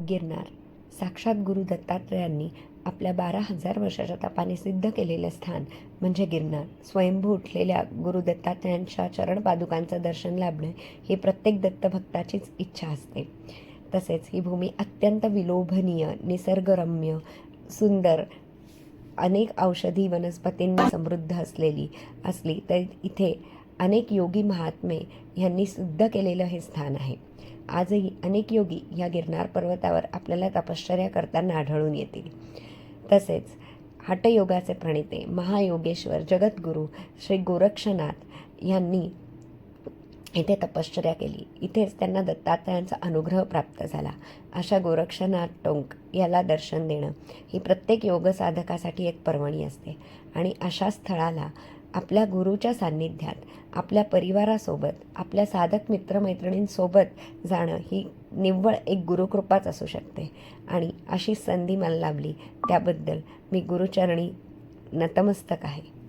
गिरनार. साक्षात गुरु दत्तात्रयांनी आपल्या बारा हजार वर्षाच्या तपाने सिद्ध केलेलं स्थान म्हणजे गिरनार. स्वयंभू उठलेल्या गुरु दत्तात्रेयांच्या चरणपादुकांचं दर्शन लाभणं ही प्रत्येक दत्तभक्ताचीच इच्छा असते. तसेच ही भूमी अत्यंत विलोभनीय निसर्गरम्य सुंदर अनेक औषधी वनस्पतींनी समृद्ध असलेली असली तर इथे अनेक योगी महात्मे यांनी सिद्ध केलेलं हे स्थान आहे. आजही अनेक योगी या गिरनार पर्वतावर आपल्याला तपश्चर्या करताना आढळून येतील. तसेच हटयोगाचे प्रणेते महायोगेश्वर जगद्गुरू श्री गोरक्षनाथ यांनी इथे तपश्चर्या केली. इथेच त्यांना दत्तात्रयांचा अनुग्रह प्राप्त झाला. अशा गोरक्षनाथ टोंक याला दर्शन देणं ही प्रत्येक योग साधकासाठी एक पर्वणी असते. आणि अशा स्थळाला आपल्या गुरुच्या सान्निध्यात आपल्या परिवारासोबत आपल्या साधक मित्रमैत्रिणींसोबत जाणं ही निव्वळ एक गुरुकृपाच असू शकते. आणि अशी संधी मला लाभली. त्याबद्दल मी गुरुचरणी नतमस्तक आहे.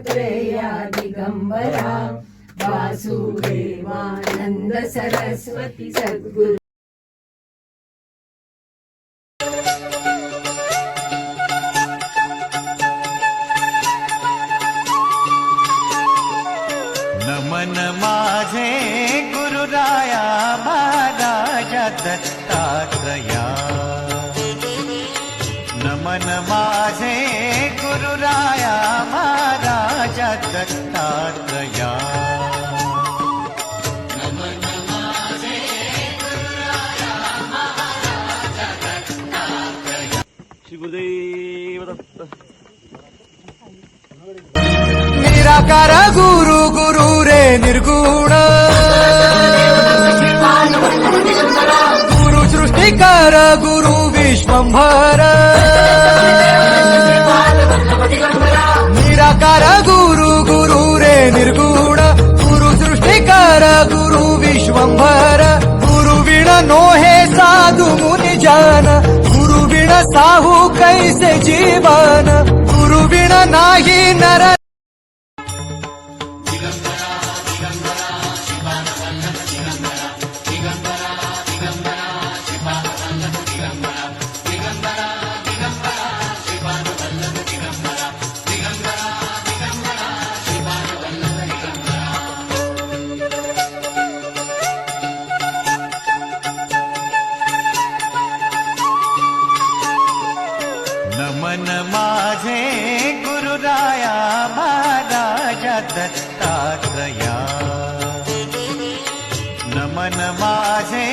दत्तात्रेया दिगंबरा वासुदेवानंद सरस्वती सद्गुरु। नमन माझे गुरुराया महाराजा दत्तात्रया नमन माझे गुरुराया दत्तात्रया गुरुदेव दत्त निराकार गुरु गुरु रे निर्गुण। गुरु सृष्टिकार गुरु विश्वंभर। साहू कैसे जीवन? गुरुविण नाही नर मन माझे गुरुराया महाराजा दत्तात्रया नमन माझे